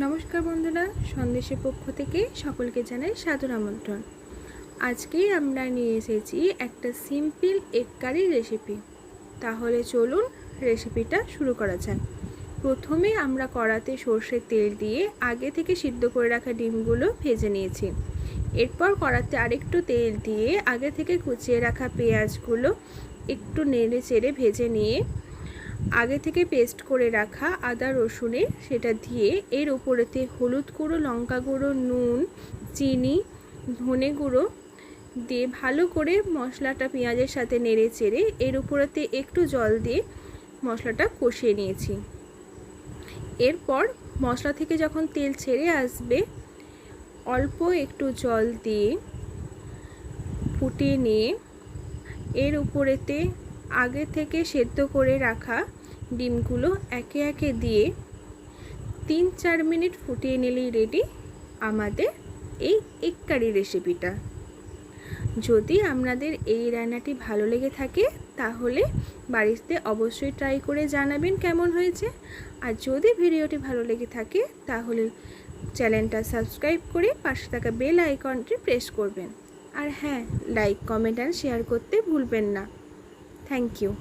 নমস্কার বন্ধুরা, সন্দেশের পক্ষ থেকে সকলকে জানাই সাদর আমন্ত্রণ। আজকেই আমরা নিয়ে এসেছি একটা সিম্পল এগ কারি রেসিপি তাহলে চলুন রেসিপিটা শুরু করা যাক। প্রথমে আমরা কড়াতে সর্ষের তেল দিয়ে আগে থেকে সিদ্ধ করে রাখা ডিমগুলো ভেজে নিয়েছি। এরপর কড়াতে আরেকটু তেল দিয়ে আগে থেকে কুচিয়ে রাখা পেঁয়াজগুলো একটু নেড়ে চেড়ে ভেজে নিয়ে আগে থেকে পেস্ট করে রাখা আদা রসুনের সেটা দিয়ে এর উপরেতে হলুদ গুঁড়ো, লঙ্কা গুঁড়ো, নুন, চিনি, ধনে গুঁড়ো দিয়ে ভালো করে মশলাটা পেঁয়াজের সাথে নেড়ে চেড়ে এর উপরেতে একটু জল দিয়ে মশলাটা কষিয়ে নিয়েছি। এরপর মশলা থেকে যখন তেল ছেড়ে আসবে, অল্প একটু জল দিয়ে ফুটিয়ে নিয়ে এর উপরেতে আগে থেকে সেদ্ধ করে রাখা ডিমগুলো একে একে দিয়ে তিন চার মিনিট ফুটিয়ে নিলেই রেডি আমাদের এই এগ কারি রেসিপিটা যদি আপনাদের এই রান্নাটি ভালো লেগে থাকে, তাহলে বাড়িতে অবশ্যই ট্রাই করে জানাবেন কেমন হয়েছে। আর যদি ভিডিওটি ভালো লেগে থাকে, তাহলে চ্যানেলটা সাবস্ক্রাইব করে পাশে থাকা বেল আইকনটি প্রেস করবেন। আর হ্যাঁ লাইক কমেন্ট আর শেয়ার করতে ভুলবেন না। Thank you